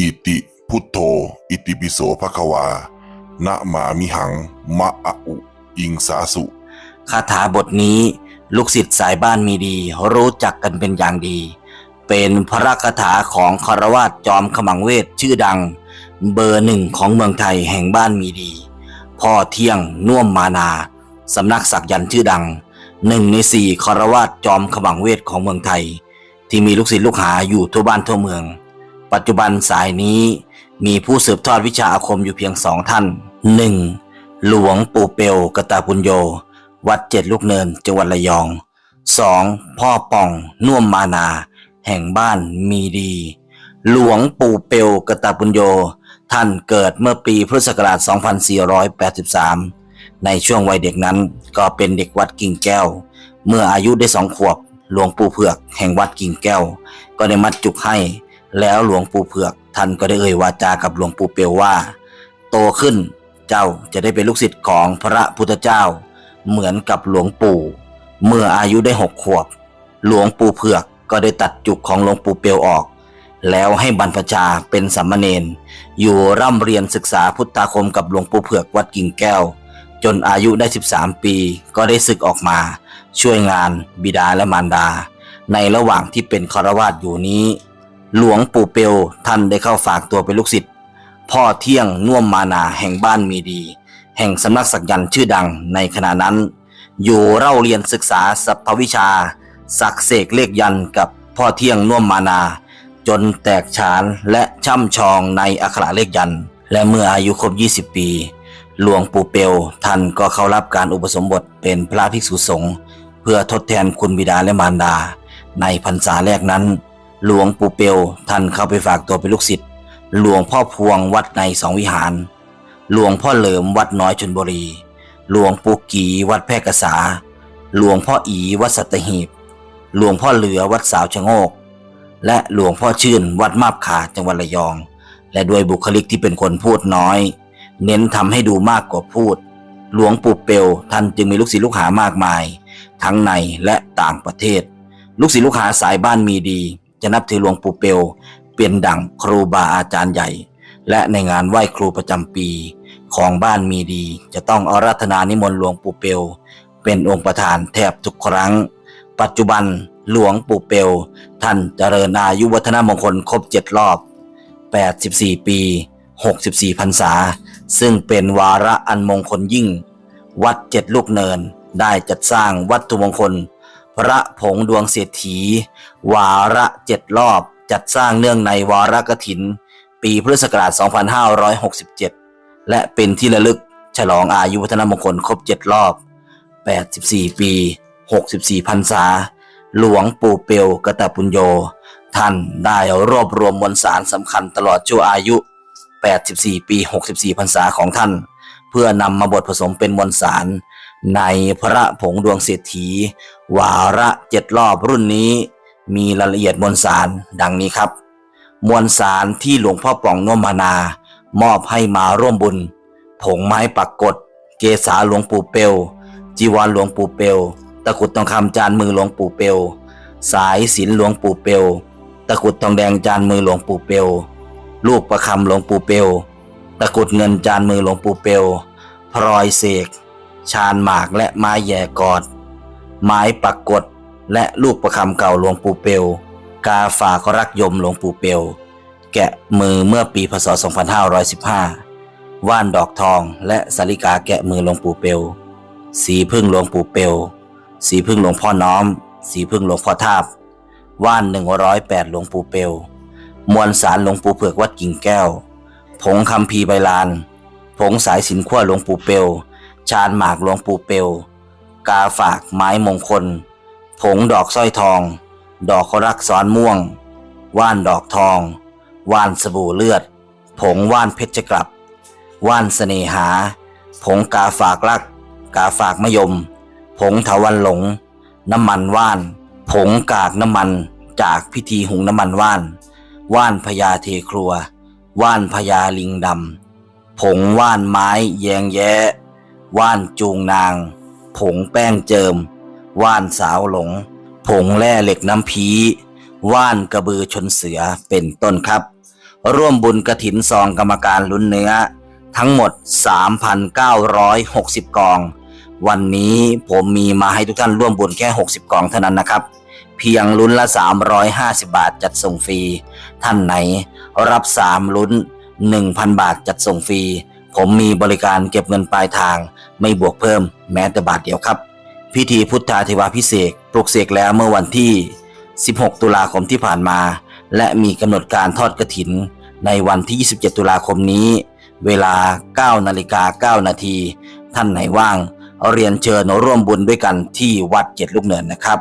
อิติพุทโธ อิติปิโสภควา นะมามิหัง มะอะอุ อิงสาสุ คาถาบทนี้ ลูกศิษย์สายบ้านมีดี รู้จักกันเป็นอย่างดี เป็นพระคาถาของคารวาสจอมขมังเวทชื่อดัง เบอร์หนึ่งของเมืองไทยแห่งบ้านมีดี พ่อเที่ยงน่วมมานา สำนักศักยันต์ชื่อดัง หนึ่งในสี่คารวาสจอมขมังเวทของเมืองไทย ที่มีลูกศิษย์ลูกหาอยู่ทั่วบ้านทั่วเมือง ปัจจุบันสายนี้มีผู้สืบทอดวิชาอาคมอยู่เพียงสองท่านหนึ่งหลวงปู่เปลกตาปุญโย วัดเจ็ดลูกเนินจังหวัดระยอง 2. พ่อป่องน่วมมานา แห่งบ้านมีดี หลวงปู่เปลกตาปุญโย ท่านเกิดเมื่อปีพุทธศักราช 2483 ในช่วงวัยเด็กนั้นก็เป็นเด็กวัดกิ่งแก้ว เมื่ออายุได้สองขวบหลวงปู่เผือกแห่งวัดกิ่งแก้ว ก็ได้มัดจุกให้ แล้วหลวงปู่เผือก ท่านก็ได้เอ่ยวาจากับหลวงปู่เปลว่า โตขึ้นเจ้าจะได้เป็นลูกศิษย์ของพระพุทธเจ้า เหมือนกับหลวงปู่ เมื่ออายุได้หกขวบ หลวงปู่เผือกก็ได้ตัดจุกของหลวงปู่เปียวออก แล้วให้บรรพชาเป็นสามเณรอยู่ร่ำเรียนศึกษาพุทธาคมกับหลวงปู่เผือกวัดกิ่งแก้ว จนอายุได้ 13 ปี ก็ได้ศึกออกมา ช่วยงานบิดาและมารดา ในระหว่างที่เป็นคารวาสอยู่นี้ หลวงปู่เปียวท่านได้เข้าฝากตัวเป็นลูกศิษย์พ่อเที่ยงน่วมมานาแห่งบ้านมีดี แห่งสำนักสักยันต์ชื่อดังในขณะนั้น อยู่เล่าเรียนศึกษาสัพพวิชา สักเสกเลขยันกับพ่อเที่ยงน่วมมานา จนแตกฉานและช่ำชองในอักขระเลขยัน และเมื่ออายุครบ 20 ปี หลวงปู่เปลท่านก็เข้ารับการอุปสมบทเป็นพระภิกษุสงฆ์เพื่อทดแทนคุณบิดาและมารดา ในพรรษาแรกนั้น หลวงปู่เปลท่านเข้าไปฝากตัวเป็นลูกศิษย์หลวงพ่อพวงวัดในสองวิหาร หลวงพ่อเหลิมวัดน้อยชนบุรี หลวงปู่กีวัดแพร่กษา หลวงพ่ออีวัดสัตหีบ หลวงพ่อเหลือวัดสาวชะโงก และหลวงพ่อชื่นวัดมาบขาจังหวัดระยอง และด้วยบุคลิกที่เป็นคนพูดน้อย เน้นทำให้ดูมากกว่าพูด หลวงปู่เปลท่านจึงมีลูกศิษย์ลูกหามากมาย ทั้งในและต่างประเทศ ลูกศิษย์ลูกหาสายบ้านมีดี จะนับถือหลวงปู่เปลเป็นดั่งครูบาอาจารย์ใหญ่ และในงานไหว้ครูประจำปี ของบ้านมีดี จะต้องอาราธนานิมนต์หลวงปู่เปลเป็นองค์ประธานแทบทุกครั้ง ปัจจุบันหลวงปู่เปลท่านเจริญอายุวัฒนมงคลครบเจ็ดรอบ 84 ปี 64พรรษา ซึ่งเป็นวาระอันมงคลยิ่ง วัดเจ็ดลูกเนินได้จัดสร้างวัตถุมงคล พระผงดวงเศรษฐี วาระเจ็ดรอบจัดสร้างเนื่องในวาระกฐิน ปีพุทธศักราช 2567 และเป็นที่ระลึกฉลองอายุวัฒนมงคลครบเจ็ดรอบ 84 ปี 64พรรษา หลวงปู่เปลกตปุญโย ท่านได้รวบรวมมวลสารสำคัญตลอดชั่วอายุ 84 ปี 64พรรษาของท่าน เพื่อนำมาบทผสมเป็นมวลสาร ในพระผงดวงเศรษฐี วาระเจ็ดรอบรุ่นนี้ มีรายละเอียดมวลสารดังนี้ครับ มวลสารที่หลวงพ่อป่องนมานามอบให้มาร่วมบุญ ผงไม้ปักกด เกษาหลวงปู่เปลจีวรหลวงปู่เปลตะกุดทองคำจานมือหลวงปู่เปลสายศิลหลวงปู่เปลตะกุดทองแดงจานมือหลวงปู่เปลลูกประคำหลวงปู่เปลตะกุดเงินจานมือหลวงปู่เปลพลอยเสก ชานหมากและไม้แย่กอด ไม้ปักกดและลูกประคำเก่าหลวงปู่เปลกาฝากรักยมหลวงปู่เปลแกะมือเมื่อปีพศ 2515 ว่านดอกทองและสาริกาแกะมือหลวงปู่เปลสีพึ่งหลวงปู่เปลสีพึ่งหลวงพ่อน้อม สีพึ่งหลวงพ่อทาบ ว่าน108หลวงปู่เปลมวลสารหลวงปู่เผือกวัดกิ่งแก้ว ผงคำพีใบลาน ผงสายสินขั้วหลวงปู่เปล ชานหมากหลวงปู่เปลกาฝากไม้มงคล ผงดอกสร้อยทอง ดอกขรักซ้อนม่วง ว่านดอกทอง ว่านสบู่เลือด ผงว่านเพชรกลับ ว่านเสน่หา ผงกาฝากรัก กาฝากมะยม ผงเถาวันหลง น้ำมันว่าน ผงกากน้ำมันจากพิธีหุงน้ำมันว่าน ว่านพญาเทครัว ว่านพญาลิงดำผงว่านไม้แยงแย้ ว่านจูงนาง ผงแป้งเจิม ว่านสาวหลง ผงแร่เหล็กน้ำพีว่านกระบือชนเสือเป็นต้นครับ ร่วมบุญกระถินซองกรรมการลุ้นเนื้อ ทั้งหมด 3,960 กอง วันนี้ผมมีมาให้ทุกท่านร่วมบุญแค่ 60 กองเท่านั้นนะครับ เพียงลุ้นละ 350 บาทจัดส่งฟรี ท่านไหนรับ 3 ลุ้น 1,000 บาทจัดส่งฟรี ผมมีบริการเก็บเงินปลายทาง ไม่บวกเพิ่มแม้แต่บาทเดียวครับ พิธีพุทธาเทวาพิเศษปลุกเสกแล้วเมื่อวันที่ 16 ตุลาคมที่ผ่านมา และมีกำหนดการทอดกระถิน ในวันที่ 27 ตุลาคมนี้ เวลา 9 นาฬิกา 9 นาที ท่านไหนว่าง เรียนเชิญร่วมบุญด้วยกันที่วัดเจ็ดลูกเนินนะครับ